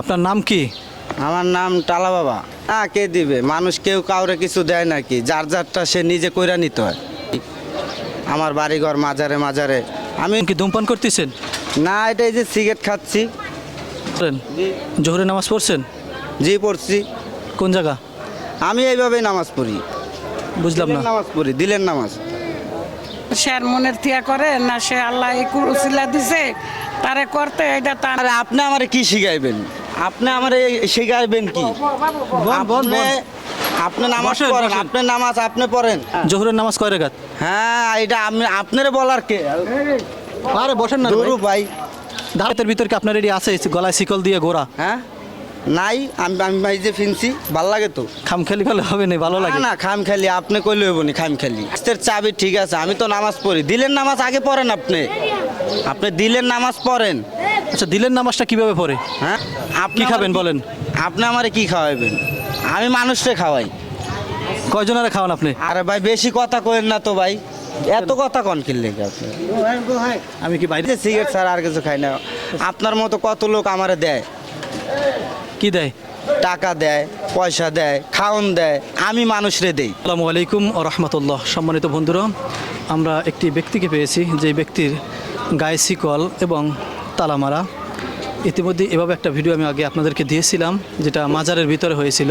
আপনার নাম কি? আমার নাম টালা বাবা। হ্যাঁ কে দিবে? মানুষ কেউ কাউরে কিছু দেয় নাকি? যার যারটা সে নিজে কইরা নিতে হয়। আমার বাড়িঘর মাজারে মাজারে আমি কি ধূমপান করতেছেন? না এটা এই যে সিগারেট খাচ্ছি। জোহরে নামাজ পড়ছেন? জি পড়ছি। কোন জায়গা? আমি এইভাবেই নামাজ পড়ি। বুঝলাম না। নামাজ পড়ি দিলের নামাজ। আর মনের থিয়া করে না সে আল্লাহ এই কুরুসিলা দিছে তারে করতে এটা তার আরে আপনি আমার কি শিখাইবেন? আপনি আমারে শিখাইবেন কি? আপনি আপনি নামাজ পড়েন। আপনি নামাজ আপনি পড়েন। জোহরের নামাজ কয় রেখাত? হ্যাঁ এটা আপনি আপনারে বলার কে? আরে বসেন না দুরু ভাই। দাঁতের ভিতরে কি আপনার এটি আছে? গলায় শিকল দিয়ে গোড়া। হ্যাঁ? নাই আমি আমি ভাই যে ফিনছি ভালো লাগে তো। খাম খেলি ভালো হবে না ভালো লাগে। না না খাম খেলি আপনি কইলে হইব না খাম খেলি। আস্তের চাবি ঠিক আছে আমি তো নামাজ পড়ি। দিলের নামাজ আগে পড়েন আপনি। আপনি দিলের নামাজ পড়েন। আচ্ছা দিলের নামাজটা কীভাবে পড়ে? হ্যাঁ? আপনি কি খাবেন বলেন? আপনি আমারে কি খাওয়াবেন আমি মানুষকে খাওয়াই। কয়জনের খাওয়ান আপনি? আরে ভাই বেশি কথা কইেন না তো ভাই। এত কথা কন কিনলে আপনি? আমি কি বাইরে সিগারেট ছাড়া আর কিছু খাই না। আপনার মতো কত লোক আমারে দেয়? কি দেয়? টাকা দেয় পয়সা দেয় খাওন দেয়। আমি মানুষরে দেই। আসসালামু আলাইকুম ও রহমতুল্লাহ। সম্মানিত বন্ধুরা আমরা একটি ব্যক্তিকে পেয়েছি যে ব্যক্তির গায়ে শিকল এবং তালামারা। ইতিমধ্যে এভাবে একটা ভিডিও আমি আগে আপনাদেরকে দিয়েছিলাম, যেটা মাজারের ভিতরে হয়েছিল।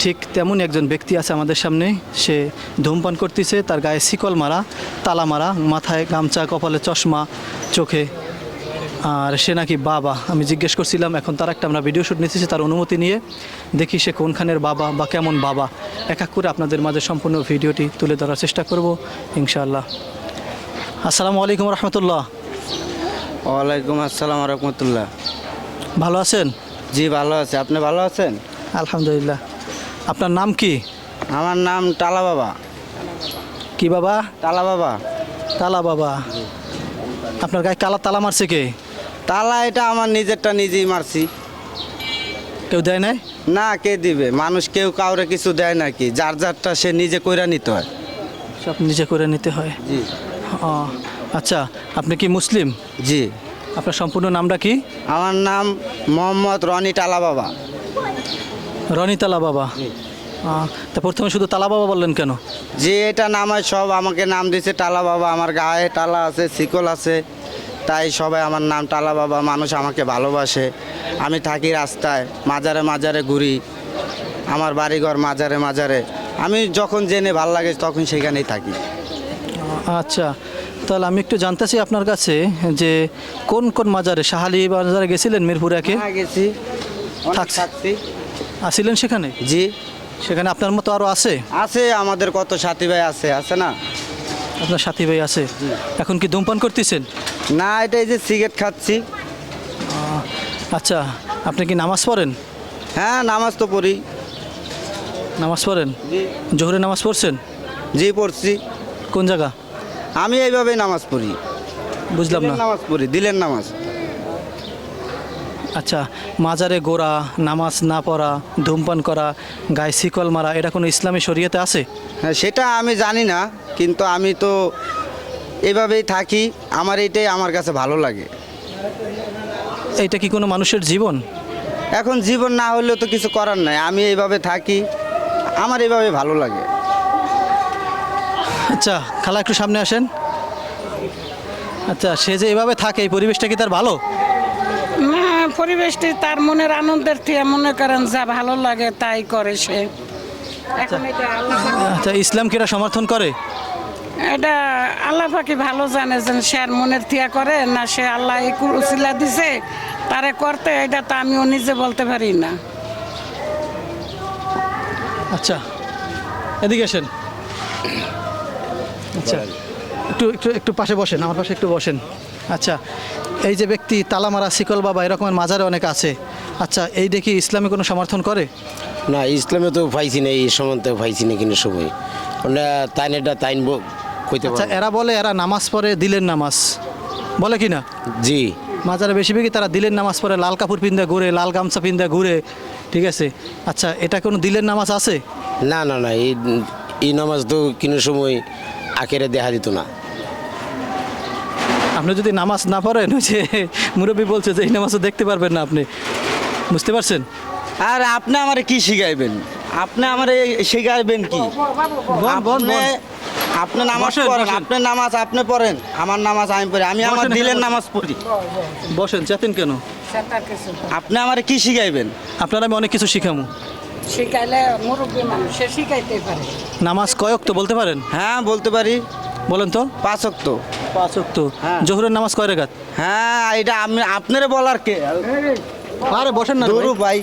ঠিক তেমন একজন ব্যক্তি আছে আমাদের সামনে, সে ধূমপান করতেছে, তার গায়ে শিকল মারা তালা মারা মাথায় গামছা, কপালে চশমা, চোখে। আর সে নাকি বাবা। আমি জিজ্ঞেস করছিলাম, এখন তার একটা আমরা ভিডিও শ্যুট নিতেছি, তার অনুমতি নিয়ে। দেখি সে কোনখানের বাবা বা কেমন বাবা। এক এক করে আপনাদের মাঝে সম্পূর্ণ ভিডিওটি তুলে ধরার চেষ্টা করব, ইনশাআল্লাহ। আসসালামু আলাইকুম রহমতুল্লাহ। ওয়ালাইকুম আসসালাম রহমতুল্লাহ। ভালো আছেন? জি ভালো আছে। আপনি ভালো আছেন? আলহামদুলিল্লাহ। আপনার নাম কি? আমার নাম টালা বাবা। কি বাবা? টালা বাবা। তালা বাবা। আপনার গায়ে কালা তালা মারছে কে? তালা এটা আমার নিজেরটা নিজেই মারছি। কেউ দেয় নাই? না কে দিবে? মানুষ কেউ কাউরে কিছু দেয় নাকি যার যারটা সে নিজে কইরা নিতে হয়। সব নিজে করে নিতে হয়। জি। ও, আচ্ছা আপনি কি মুসলিম? জি। আপনার সম্পূর্ণ নামটা কি? আমার নাম মোহাম্মদ রনি টালা বাবা। রনি তালা বাবা তা প্রথমে শুধু তালা বাবা বললেন কেন? যে এটা নামায় সব আমাকে নাম দিয়েছে টালা বাবা। আমার গায়ে টালা আছে শিকল আছে। তাই সবাই আমার নাম টালা বাবা। মানুষ আমাকে ভালোবাসে। আমি থাকি রাস্তায় মাজারে মাজারে ঘুরি। আমার বাড়িঘর মাজারে মাজারে। আমি যখন জেনে ভালো লাগে তখন সেখানেই থাকি। আচ্ছা তাহলে আমি একটু জানতে চাই আপনার কাছে যে কোন কোন মাজারে শাহালি বাজারে গেছিলেন মিরপুর একে হ্যাঁ, গেছি। থাকছি। আসিলেন সেখানে? জি। সেখানে আপনার মতো আরও আছে? আছে আমাদের কত সাথী ভাই আছে আছে না? আপনার সাথী ভাই আছে? এখন কি ধূমপান করতেছেন? না এটা এই যে সিগারেট খাচ্ছি। আচ্ছা আপনি কি নামাজ পড়েন? হ্যাঁ নামাজ তো পড়ি। নামাজ পড়েন? জোহরে নামাজ পড়ছেন? জি পড়ছি। কোন জায়গা? আমি এইভাবেই নামাজ পড়ি। বুঝলাম না। নামাজ পড়ি দিলের নামাজ। আচ্ছা মাজারে গোড়া নামাজ না পড়া ধূমপান করা গায়ে শিকল মারা এটা কোনো ইসলামী শরীয়তে আছে? হ্যাঁ সেটা আমি জানি না কিন্তু আমি তো এভাবেই থাকি আমার এটাই আমার কাছে ভালো লাগে। এইটা কি কোনো মানুষের জীবন? এখন জীবন না হলেও তো কিছু করার নাই আমি এইভাবে থাকি আমার এইভাবে ভালো লাগে। আচ্ছা খালা একটু সামনে আসেন। আচ্ছা সে যে এভাবে থাকে এই পরিবেশটা কি তার ভালো? না পরিবেশটি তার মনের আনন্দের থিয়া মনে করেন যা ভালো লাগে তাই করে সে। পাক- আচ্ছা ইসলাম কি এটা সমর্থন করে? এটা আল্লাহ পাকি ভালো জানে যে সে আর মনের থিয়া করে না সে আল্লাহ এই কুরুসিলা দিছে তারে করতে এটা তো আমিও নিজে বলতে পারি না। আচ্ছা এদিকে আসেন। আচ্ছা একটু একটু একটু পাশে বসেন আমার পাশে একটু বসেন। আচ্ছা এই যে ব্যক্তি তালামারা শিকল বাবা এরকমের মাজারে অনেক আছে। আচ্ছা এই দেখি ইসলামে কোনো সমর্থন করে? না ইসলামে তো পাইছি না এই সম্বন্ধে পাইছি না কিন্তু সময়। ওটা তাইন এটা তাইন কইতে আচ্ছা এরা বলে এরা নামাজ পড়ে দিলের নামাজ। বলে কি না? জি। মাজারে বেশিরভাগই তারা দিলের নামাজ পড়ে লাল কাপড় পিন্দা ঘুরে লাল গামছা পিন্দা ঘুরে ঠিক আছে? আচ্ছা এটা কোনো দিলের নামাজ আছে? না না না এই এই নামাজ তো কোনো সময় আখেরে দেখা দিত না। আপনি যদি নামাজ না পড়েন ওই যে মুরব্বী বলছে যে এই নামাজও দেখতে পারবেন না আপনি। বুঝতে পারছেন? আর আপনি আমার কি শিখাইবেন? আপনি আমার শিখাইবেন কি? আপনি নামাজ পড়েন। আপনি নামাজ আপনি পড়েন আমার নামাজ আমি পড়ি আমি আমার দিলের নামাজ পড়ি। বসেন চেতেন কেন। আপনি আমার কি শিখাইবেন? আপনার আমি অনেক কিছু শিখামু। শিখাইলে মুরব্বী মানুষ সে শিখাইতে পারে। নামাজ কয়ক তো বলতে পারেন? হ্যাঁ বলতে পারি। বলেন তো। পাঁচক তো পাঁচ তো হ্যাঁ। জোহরের নামাজ কয় রেখাত? হ্যাঁ এটা আমি আপনারে বলার কে? আরে বসেন না দৌড়ু ভাই।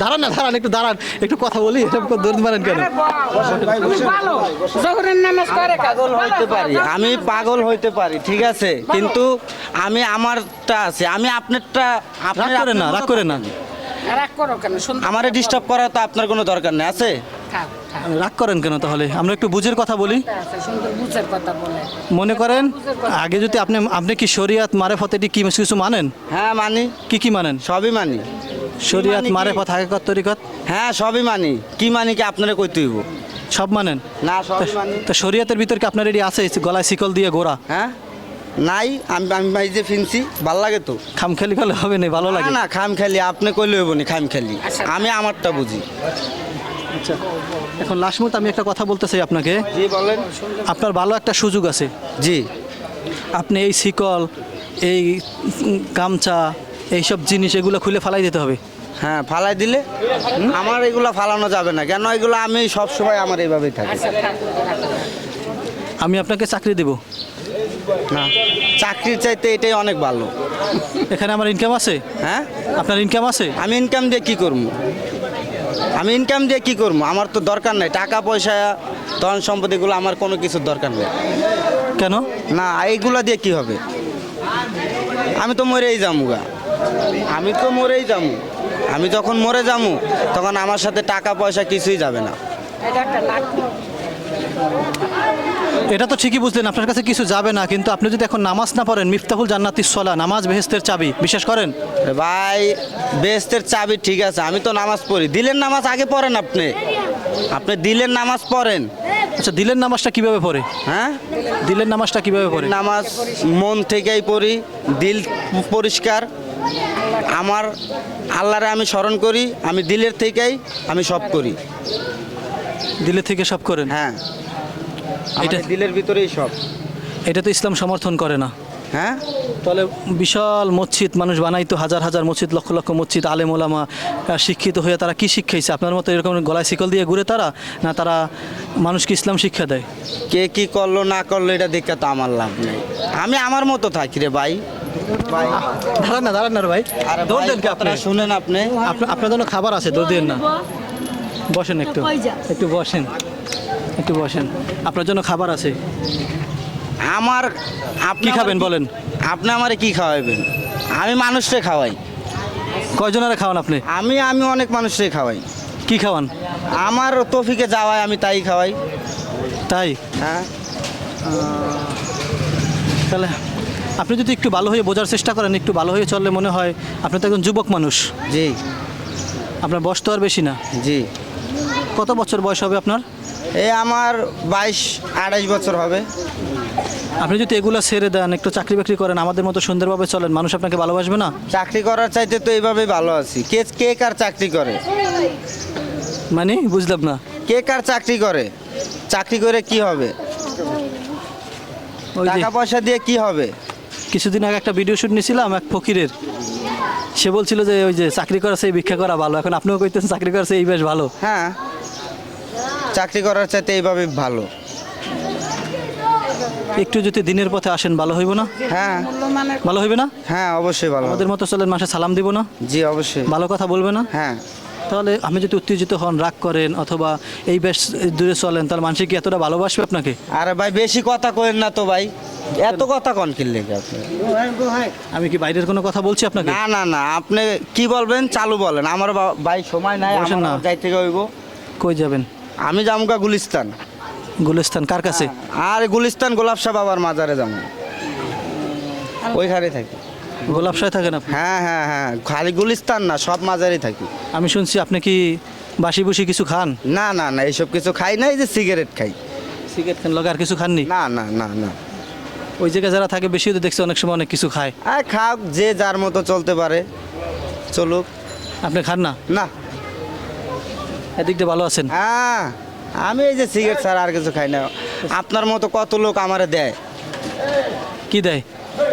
দাঁড়ান না দাঁড়ান একটু দাঁড়ান। একটু কথা বলি এসব দৌড় মারেন কেন? করে আমি পাগল হইতে পারি ঠিক আছে? কিন্তু আমি আমারটা আছে। আমি আপনারটা রাগ আপনার না রাগ করেন না। রাগ করো কেন? আমারে ডিস্টার্ব করা। তো আপনার কোনো দরকার নেই আছে? রাগ করেন কেন তাহলে? আমরা একটু বুঝের কথা বলি। আছে, সুন্দর বুঝের কথা বলে। মনে করেন আগে যদি আপনি আপনি কি শরিয়াত মারে ফতেটি কি কিছু মানেন? হ্যাঁ মানি। কি কি মানেন? সবই মানি। শরিয়াত মানি কি? মারে হাকিকত তরিকত? হ্যাঁ সবই মানি। কি মানি কি আপনারা কইতে হইব? সব মানেন? না সবই মানি। তা শরিয়াতের ভিতর কি আপনার এটি আছে গলায় শিকল দিয়ে গোড়া হ্যাঁ? নাই আমি আমি ভাই যে ফিনছি ভালো লাগে তো। খাম খেলি খেলে হবে না ভালো লাগে। না না খাম খেলি আপনি কইলে হইব না খাম খেলি। আচ্ছা। আমি আমারটা বুঝি। আচ্ছা এখন লাস্ট মুহূর্তে আমি একটা কথা বলতে চাই আপনাকে। জি বলেন। আপনার ভালো একটা সুযোগ আছে। জি। আপনি এই শিকল এই গামছা এইসব জিনিস এগুলো খুলে ফেলাই দিতে হবে। হ্যাঁ ফালাই দিলে আমার এগুলো ফালানো যাবে না। কেন এগুলো আমি সব সময় আমার এইভাবেই থাকি। আমি আপনাকে চাকরি দেব। না। চাকরির চাইতে এটাই অনেক ভালো। এখানে আমার ইনকাম আছে? হ্যাঁ? আপনার ইনকাম আছে? আমি ইনকাম দিয়ে কি করব? আমি ইনকাম দিয়ে কি করব? আমার তো দরকার নাই। টাকা পয়সা ধন সম্পত্তিগুলো আমার কোনো কিছুর দরকার নেই। কেন? না এইগুলা দিয়ে কি হবে? আমি তো মরেই যামু গা। আমি তো মরেই যামু আমি যখন মরে যামু তখন আমার সাথে টাকা পয়সা কিছুই যাবে না। এটা একটা এটা তো ঠিকই বুঝলেন আপনার কাছে কিছু যাবে না কিন্তু আপনি যদি এখন নামাজ না পড়েন মিফতাহুল জান্নাতিস সলা নামাজ বেহেস্তের চাবি বিশ্বাস করেন? ভাই বেহেস্তের চাবি ঠিক আছে আমি তো নামাজ পড়ি। দিলের নামাজ আগে পড়েন আপনি? আপনি দিলের নামাজ পড়েন। আচ্ছা দিলের নামাজটা কীভাবে পড়ে? হ্যাঁ? দিলের নামাজটা কীভাবে পড়ে? নামাজ মন থেকেই পড়ি দিল পরিষ্কার। আমার আল্লাহরে আমি স্মরণ করি আমি দিলের থেকেই আমি সব করি। দিলের থেকে সব করেন? হ্যাঁ। এটা- দিলের ভিতরেই সব। এটা তো ইসলাম সমর্থন করে না। হ্যাঁ? তাহলে বিশাল মসজিদ মানুষ বানাইতো হাজার হাজার মসজিদ লক্ষ লক্ষ মসজিদ আলেম ওলামা শিক্ষিত হয়ে তারা কি শিক্ষাইছে আপনার মতো এরকম গলায় শিকল দিয়ে ঘুরে তারা না তারা মানুষকে ইসলাম শিক্ষা দেয়? কে কি করল না করল এটা দেখে তো আমার লাভ নেই। আমি আমার মতো থাকি রে ভাই। ভাই। দাঁড়ান না দাঁড়ান না ভাই। আরে দৌড় দেন কি আপনি? শুনেন আপনি। আপনার আপনার জন্য খাবার আছে দৌড় দেন না। বসেন একটু। একটু বসেন। একটু বসেন। আপনার জন্য খাবার আছে। আমার আপনি কি খাবেন বলেন? আপনি আমারে কি খাওয়াবেন আমি মানুষকে খাওয়াই। কয়জনের খাওয়ান আপনি? আমি আমি অনেক মানুষকে খাওয়াই। কি খাওয়ান? আমার তফিকে যাওয়ায় আমি তাই খাওয়াই। তাই? হ্যাঁ। তাহলে আপনি যদি একটু ভালো হয়ে বোঝার চেষ্টা করেন একটু ভালো হয়ে চললে মনে হয় আপনি তো একজন যুবক মানুষ। জি। আপনার বয়স তো আর বেশি না। জি। কত বছর বয়স হবে আপনার? এই আমার বাইশ আড়াইশ বছর হবে। আপনি যদি এগুলো ছেড়ে দেন একটু চাকরি বাকরি করেন আমাদের মতো সুন্দরভাবে চলেন মানুষ আপনাকে ভালোবাসবে না? চাকরি করার চাইতে তো এইভাবেই ভালো আছি। কে কে কার চাকরি করে? মানে বুঝলাম না। কে কার চাকরি করে? চাকরি করে কি হবে? ওই যে টাকা পয়সা দিয়ে কি হবে? কিছুদিন আগে একটা ভিডিও শুট নিয়েছিলাম এক ফকিরের। সে বলছিল যে ওই যে চাকরি করা সেই ভিক্ষা করা ভালো। এখন আপনিও কইতেছেন চাকরি করা সেই বেশ ভালো। হ্যাঁ। চাকরি করার চাইতে এইভাবে ভালো। একটু যদি দিনের পথে আসেন ভালো হইব না? হ্যাঁ। ভালো হইবে না? হ্যাঁ অবশ্যই ভালো আমাদের মতো চলেন মাসে সালাম দিব না? জি অবশ্যই। ভালো কথা বলবে না? হ্যাঁ। তাহলে আপনি যদি উত্তেজিত হন রাগ করেন অথবা এই বেশ দূরে চলেন তাহলে মানুষ কি এতটা ভালোবাসবে আপনাকে? আরে ভাই বেশি কথা কইেন না তো ভাই। এত কথা কন কিনলে আপনি? আমি কি বাইরের কোনো কথা বলছি আপনাকে? না না না আপনি কি বলবেন চালু বলেন। আমার ভাই সময় নাই আমার। যাই থেকে হইব। কই যাবেন? আমি যামুকা গুলিস্তান। গুলিস্তান কার কাছে? আর গুলিস্তান গোলাপ শাহ বাবার মাজারে যাব ওইখানে থাকি। গোলাপ সাহেব থাকেন আপনি? হ্যাঁ হ্যাঁ হ্যাঁ খালি গুলিস্তান না সব মাজারেই থাকি। আমি শুনছি আপনি কি বাসি বুসি কিছু খান? না না না এইসব কিছু খাই না এই যে সিগারেট খাই। সিগারেট খান লগে আর কিছু খাননি? না না না না। ওই জায়গায় যারা থাকে বেশি তো দেখছি অনেক সময় অনেক কিছু খায়। আর খাক যে যার মতো চলতে পারে চলুক। আপনি খান না? না। এদিক দিয়ে ভালো আছেন? হ্যাঁ আমি এই যে সিগারেট ছাড়া আর কিছু খাই না। আপনার মতো কত লোক আমারে দেয়? কি দেয়?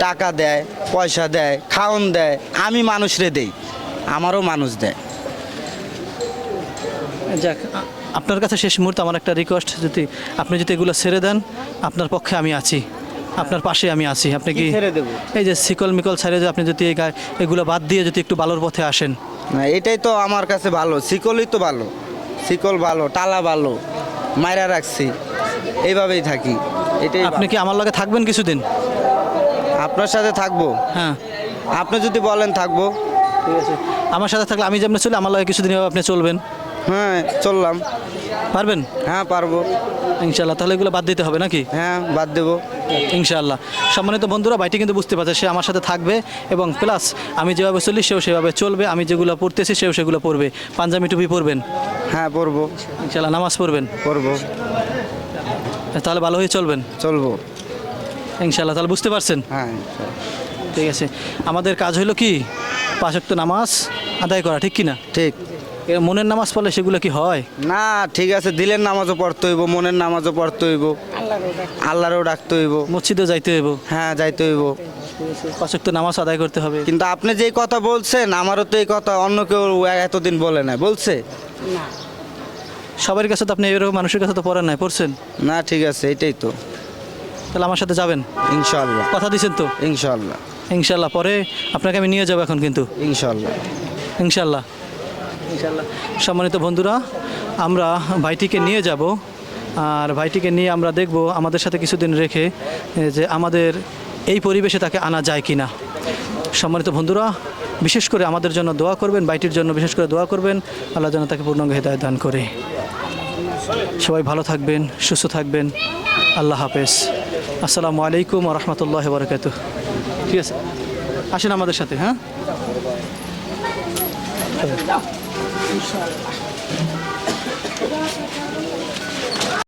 টাকা দেয় পয়সা দেয় খাওন দেয় আমি মানুষরে দেই আমারও মানুষ দেয়। যাক আপনার কাছে শেষ মুহূর্তে আমার একটা রিকোয়েস্ট যদি আপনি যদি এগুলো ছেড়ে দেন আপনার পক্ষে আমি আছি আপনার পাশে আমি আছি আপনি কি কি ছেড়ে দেবো? এই যে শিকল মিকল ছেড়ে যে আপনি যদি এগুলো বাদ দিয়ে যদি একটু ভালোর পথে আসেন। না এটাই তো আমার কাছে ভালো শিকলই তো ভালো। শিকল ভালো টালা ভালো মায়েরা রাখছি। এইভাবেই থাকি। এটাই আপনি কি আমার লগে থাকবেন কিছুদিন। আপনার সাথে থাকব। হ্যাঁ। আপনি যদি বলেন থাকব। ঠিক আছে। আমার সাথে থাকলে আমি যেমন চলি আমার লগে কিছুদিন এভাবে আপনি চলবেন। হ্যাঁ চললাম। পারবেন? হ্যাঁ পারব। ইনশাল্লাহ তাহলে এগুলো বাদ দিতে হবে নাকি? হ্যাঁ বাদ দেবো। ইনশাআল্লাহ। সম্মানিত বন্ধুরা ভাইটি কিন্তু বুঝতে পারছে সে আমার সাথে থাকবে এবং প্লাস আমি যেভাবে চলি সেও সেভাবে চলবে আমি যেগুলো পড়তেছি সেও সেগুলো পড়বে। পাঞ্জাবি টুপি পরবেন? হ্যাঁ পড়ব ইনশাআল্লাহ নামাজ পড়বেন? পড়ব তাহলে ভালো হয়ে চলবেন? চলবো। ইনশাআল্লাহ তাহলে বুঝতে পারছেন? হ্যাঁ ঠিক আছে। আমাদের কাজ হলো কি? পাঁচক্ত নামাজ আদায় করা ঠিক কি না ঠিক মনের নামাজ পড়লে সেগুলো কি হয়? না ঠিক আছে দিলের নামাজও পড়তে হইব মনের নামাজও পড়তে হইব। আল্লাহরও ডাকতে হইব। মসজিদে যাইতে হইব। হ্যাঁ যাইতে হইব। পাঁচক্ত নামাজ আদায় করতে হবে। কিন্তু আপনি যেই কথা বলছেন আমারও তো এই কথা অন্য কেউ এতদিন বলে না বলছে? সবার কাছে তো আপনি এরকম মানুষের কাছে তো পড়েন নাই পড়ছেন? না ঠিক আছে এটাই তো। তাহলে আমার সাথে যাবেন? ইনশাল্লাহ কথা দিয়েছেন তো? ইনশাল্লাহ ইনশাল্লাহ পরে আপনাকে আমি নিয়ে যাব এখন কিন্তু। ইনশাল্লাহ ইনশাল্লাহ ইনশাল্লাহ সম্মানিত বন্ধুরা আমরা ভাইটিকে নিয়ে যাব। আর ভাইটিকে নিয়ে আমরা দেখব আমাদের সাথে কিছুদিন রেখে যে আমাদের এই পরিবেশে তাকে আনা যায় কি না সম্মানিত বন্ধুরা, বিশেষ করে আমাদের জন্য দোয়া করবেন বাইটির জন্য বিশেষ করে দোয়া করবেন। আল্লাহ যেন তাকে পূর্ণাঙ্গ হেদায়ত দান করে। সবাই ভালো থাকবেন, সুস্থ থাকবেন। আল্লাহ হাফেজ। আসসালামু আলাইকুম রহমতুল্লাহ বরকাত ঠিক আছে? আসেন আমাদের সাথে হ্যাঁ?